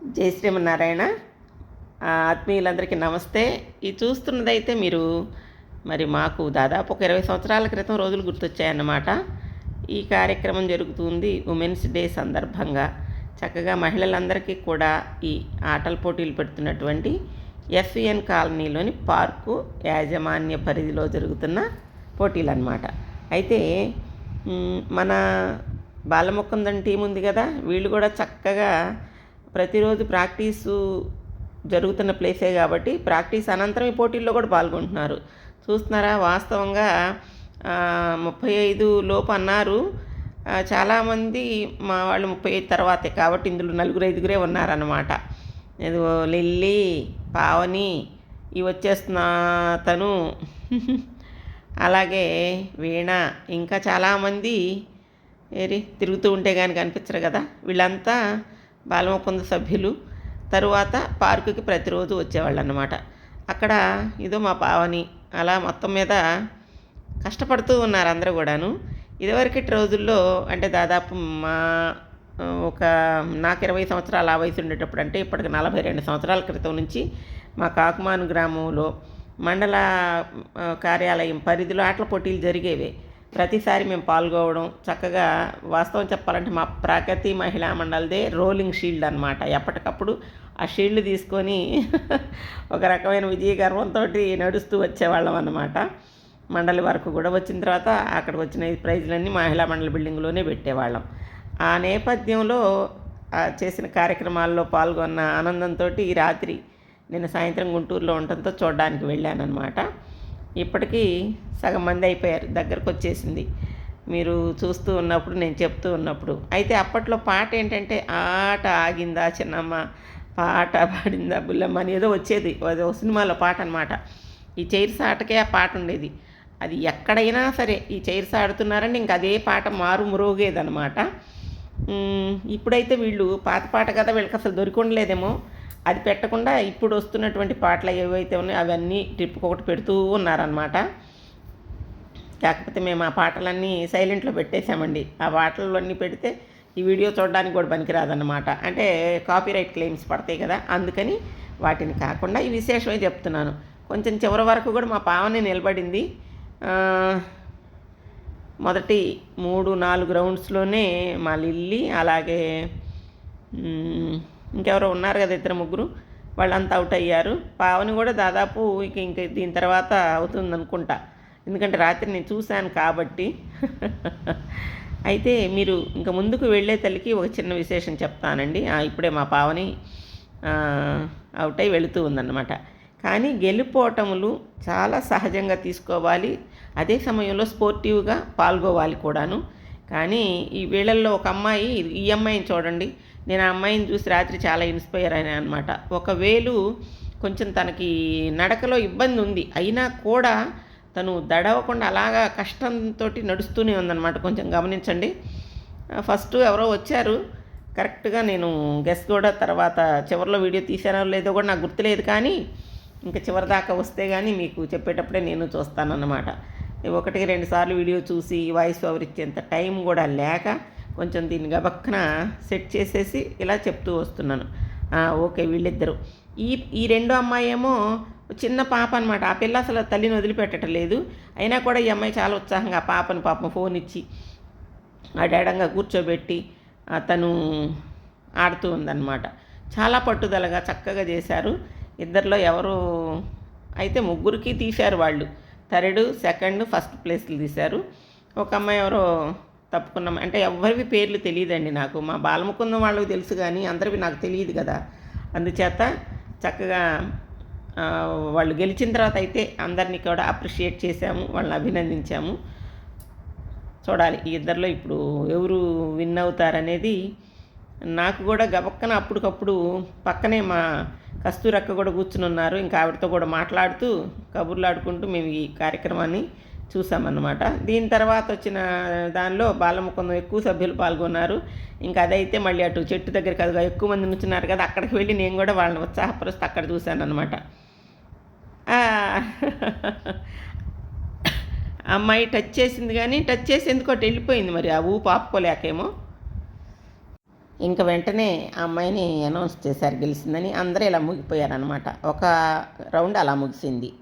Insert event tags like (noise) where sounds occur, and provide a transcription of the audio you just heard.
జై శ్రీమన్నారాయణ ఆత్మీయులందరికీ నమస్తే. ఈ చూస్తున్నదైతే మీరు మరి మాకు దాదాపు ఒక ఇరవై సంవత్సరాల క్రితం రోజులు గుర్తొచ్చాయన్నమాట. ఈ కార్యక్రమం జరుగుతుంది ఉమెన్స్ డే సందర్భంగా. చక్కగా మహిళలందరికీ కూడా ఈ ఆటల పోటీలు పెడుతున్నటువంటి ఎఫ్ఈఎన్ కాలనీలోని పార్కు యాజమాన్య పరిధిలో జరుగుతున్న పోటీలు అన్నమాట అయితే మన బాలముకుందం టీం ఉంది కదా వీళ్ళు కూడా చక్కగా ప్రతిరోజు ప్రాక్టీసు జరుగుతున్న ప్లేసే కాబట్టి ప్రాక్టీస్ అనంతరం ఈ పోటీల్లో కూడా పాల్గొంటున్నారు. చూస్తున్నారా? వాస్తవంగా ముప్పై ఐదు లోపు అన్నారు. చాలామంది మా వాళ్ళు ముప్పై ఐదు తర్వాతే కాబట్టి ఇందులో నలుగురు ఐదుగురే ఉన్నారన్నమాట. ఏదో లిల్లీ పావని ఇవి వచ్చేస్తున్న తను. అలాగే వీణ ఇంకా చాలామంది ఏరి తిరుగుతూ ఉంటే కానీ కనిపించరు కదా. వీళ్ళంతా బాలముకుంద సభ్యులు. తరువాత పార్కుకి ప్రతిరోజు వచ్చేవాళ్ళు అన్నమాట అక్కడ ఇదో మా పావని అలా మొత్తం మీద కష్టపడుతూ ఉన్నారు అందరూ కూడాను. ఇదివరకటి రోజుల్లో అంటే దాదాపు మా ఒక నాకు ఇరవై సంవత్సరాల ఆ వయసు ఉండేటప్పుడు అంటే ఇప్పటికి నలభై రెండు సంవత్సరాల క్రితం నుంచి మా కాకుమాను గ్రామంలో మండల కార్యాలయం పరిధిలో ఆటల పోటీలు జరిగేవి. ప్రతిసారి మేము పాల్గొవడం చక్కగా వాస్తవం చెప్పాలంటే మా ప్రగతి మహిళా మండలిదే రోలింగ్ షీల్డ్ అనమాట ఎప్పటికప్పుడు ఆ షీల్డ్ తీసుకొని (laughs) ఒక రకమైన విజయ గర్వంతో నడుస్తూ వచ్చేవాళ్ళం అనమాట మండలి వరకు కూడా వచ్చిన తర్వాత అక్కడికి వచ్చిన ప్రైజ్లన్నీ మహిళా మండలి బిల్డింగ్లోనే పెట్టేవాళ్ళం. ఆ నేపథ్యంలో చేసిన కార్యక్రమాల్లో పాల్గొన్న ఆనందంతో ఈ రాత్రి నేను సాయంత్రం గుంటూరులో ఉండటంతో చూడడానికి వెళ్ళానన్నమాట. ఇప్పటికీ సగం మంది అయిపోయారు దగ్గరకు వచ్చేసింది. మీరు చూస్తూ ఉన్నప్పుడు నేను చెప్తూ ఉన్నప్పుడు. అయితే అప్పట్లో పాట ఏంటంటే ఆట ఆగిందా చిన్నమ్మ పాట పాడిందా బుల్లమ్మ అని ఏదో వచ్చేది. అది ఒక సినిమాలో పాట అనమాట ఈ చైర్స్ ఆటకే ఆ పాట ఉండేది. అది ఎక్కడైనా సరే ఈ చైర్స్ ఆడుతున్నారంటే ఇంక అదే పాట మారు మురుగేదనమాట ఇప్పుడైతే వీళ్ళు పాత పాట కదా వీళ్ళకి అసలు దొరికి ఉండలేదేమో అది పెట్టకుండా ఇప్పుడు వస్తున్నటువంటి పాటలు ఏవైతే ఉన్నాయో అవన్నీ ట్రిప్కి ఒకటి పెడుతూ ఉన్నారనమాట కాకపోతే మేము ఆ పాటలన్నీ సైలెంట్లో పెట్టేశామండి. ఆ పాటలన్నీ పెడితే ఈ వీడియో చూడడానికి కూడా పనికిరాదన్నమాట. అంటే కాపీరైట్ క్లెయిమ్స్ పడతాయి కదా అందుకని వాటిని కాకుండా ఈ విశేషమే చెప్తున్నాను. కొంచెం చివరి వరకు కూడా మా పావని నిలబడింది. మొదటి మూడు నాలుగు రౌండ్స్లోనే మా లిల్లీ అలాగే ఇంకెవరో ఉన్నారు కదా ఇద్దరు ముగ్గురు. వాళ్ళంతా అవుట్ అయ్యారు. పావని కూడా దాదాపు ఇక ఇంక దీని తర్వాత అవుతుంది అనుకుంటా. ఎందుకంటే రాత్రి నేను చూశాను కాబట్టి. (laughs) అయితే మీరు ఇంకా ముందుకు వెళ్ళే తల్లికి ఒక చిన్న విశేషం చెప్తానండి. ఆ, ఇప్పుడే మా పావని అవుట్ అయి వెళుతూ ఉందన్నమాట. కానీ గెలుపోటములు చాలా సహజంగా తీసుకోవాలి. అదే సమయంలో స్పోర్టివ్గా పాల్గొవాలి కూడాను. కానీ ఈ వీళ్ళల్లో ఒక అమ్మాయి ఈ అమ్మాయిని చూడండి. నేను ఆ అమ్మాయిని చూసి రాత్రి చాలా ఇన్స్పైర్ అయినా అనమాట ఒకవేళ కొంచెం తనకి నడకలో ఇబ్బంది ఉంది అయినా కూడా తను దడవకుండా అలాగా కష్టంతో నడుస్తూనే ఉందన్నమాట. కొంచెం గమనించండి. ఫస్ట్ ఎవరో వచ్చారు. కరెక్ట్గా నేను గెస్ కూడా తర్వాత చివరిలో వీడియో తీసానో లేదో కూడా నాకు గుర్తులేదు కానీ ఇంకా చివరిదాకా వస్తే కానీ మీకు చెప్పేటప్పుడే నేను చూస్తానన్నమాట. ఒకటికి రెండు సార్లు వీడియో చూసి వాయిస్ ఓవర్ ఇచ్చేంత టైం కూడా లేక కొంచెం దీన్ని గబక్కన సెట్ చేసేసి ఇలా చెప్తూ వస్తున్నాను. ఓకే వీళ్ళిద్దరు. ఈ ఈ రెండో అమ్మాయి ఏమో చిన్న పాప అనమాట ఆ పిల్ల అసలు తల్లిని వదిలిపెట్టడం లేదు. అయినా కూడా ఈ అమ్మాయి చాలా ఉత్సాహంగా ఆ పాపని పాపం ఫోన్ ఇచ్చి అడాడంగా కూర్చోబెట్టి అతను ఆడుతూ ఉందన్నమాట. చాలా పట్టుదలగా చక్కగా చేశారు. ఇద్దరిలో ఎవరు అయితే ముగ్గురికి తీశారు వాళ్ళు. థర్డ్ సెకండ్ ఫస్ట్ ప్లేస్లు తీశారు. ఒక అమ్మాయి ఎవరో తప్పుకున్నాం అంటే ఎవరివి పేర్లు తెలియదండి నాకు. మా బాలముకుందం వాళ్ళకి తెలుసు కానీ అందరివి నాకు తెలియదు కదా. అందుచేత చక్కగా వాళ్ళు గెలిచిన తర్వాత అయితే అందరినీ కూడా అప్రిషియేట్ చేశాము వాళ్ళని అభినందించాము. చూడాలి ఈ ఇద్దరిలో ఇప్పుడు ఎవరు విన్ అవుతారనేది నాకు కూడా గబక్కన అప్పటికప్పుడు పక్కనే మా కస్తూరక్క కూడా కూర్చుని ఉన్నారు. ఇంకా ఆవిడతో కూడా మాట్లాడుతూ కబుర్లు ఆడుకుంటూ మేము ఈ కార్యక్రమాన్ని చూసామన్నమాట. దీని తర్వాత వచ్చిన దానిలో బాలముకుందం ఎక్కువ సభ్యులు పాల్గొన్నారు. ఇంకా అదైతే మళ్ళీ అటు చెట్టు దగ్గర కదా ఎక్కువ మంది నుంచున్నారు కదా అక్కడికి వెళ్ళి నేను కూడా వాళ్ళని ఉత్సాహపరుస్తూ అక్కడ చూశాను అనమాట అమ్మాయి టచ్ చేసింది కానీ టచ్ చేసి ఎందుకో అటు వెళ్ళిపోయింది మరి ఆ ఊపు ఆపుకోలేకేమో. ఇంక వెంటనే ఆ అమ్మాయిని అనౌన్స్ చేశారు గెలిచిందని అందరూ ఇలా ముగిపోయారనమాట ఒక రౌండ్ అలా ముగిసింది.